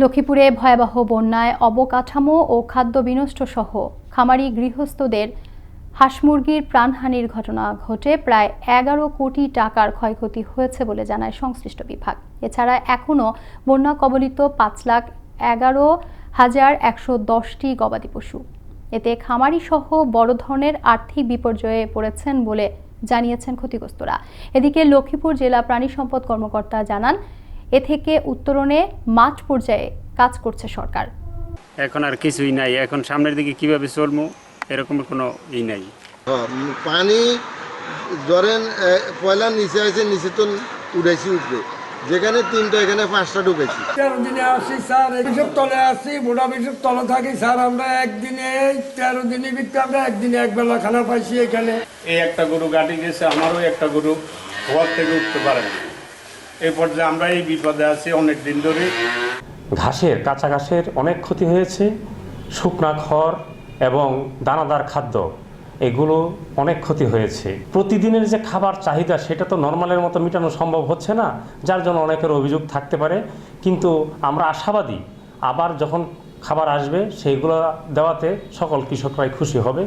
লক্ষ্মীপুরে ভয়াবহ বন্যায় অবকাঠামো ও খাদ্য বিনষ্ট সহ খামারি গৃহস্থদের হাঁস মুরগির প্রাণহানির ঘটনা ঘটে প্রায় এগারো কোটি টাকার ক্ষয়ক্ষতি হয়েছে বলে জানায় সংশ্লিষ্ট বিভাগ। এছাড়া এখনও বন্যা কবলিত পাঁচ লাখ এগারো হাজার একশো দশটি গবাদি পশু। এতে খামারি সহ বড় ধরনের আর্থিক বিপর্যয়ে পড়েছেন বলে জানিয়েছেন ক্ষতিগ্রস্তরা। এদিকে লক্ষ্মীপুর জেলা প্রাণী সম্পদ কর্মকর্তা জানান এ থেকে উত্তরণে মাঠ পর্যায়ে কাজ করছে সরকার। এখন আর কিছুই নাই। এখন সামনের দিকে কীভাবে চলবো এরকম কোনো ই নাই। হ্যাঁ, পানি ধরেন পয়লা নিচে আছে নিচে তো উঠেছি উঠবে যেখানে তিনটা এখানে পাঁচটা ঢুকেছি। তেরো দিনে আসি স্যার বিশুর তলে আসি বুড়া বিশুর তলে থাকি স্যার আমরা একদিনে এই তেরো দিনের ভিতরে আমরা একদিনে একবেলা খানা পাইছি এখানে। এই একটা গরু গাড়ি গেছে আমারও একটা গরু ঘর থেকে উঠতে পারে না। এই পর্যায়ে আমরা এই বিপদে আছি অনেক দিন ধরে। ঘাসের, কাঁচা ঘাসের অনেক ক্ষতি হয়েছে। শুকনা খড় এবং দানাদার খাদ্য, এগুলো অনেক ক্ষতি হয়েছে। প্রতিদিনের যে খাবার চাহিদা, সেটা তো নর্মালের মতো মেটানো সম্ভব হচ্ছে না, যার জন্য অনেকের অভিযোগ থাকতে পারে। কিন্তু আমরা আশাবাদী, আবার যখন খাবার আসবে, সেইগুলো দেওয়াতে সকল কৃষকরাই খুশি হবে।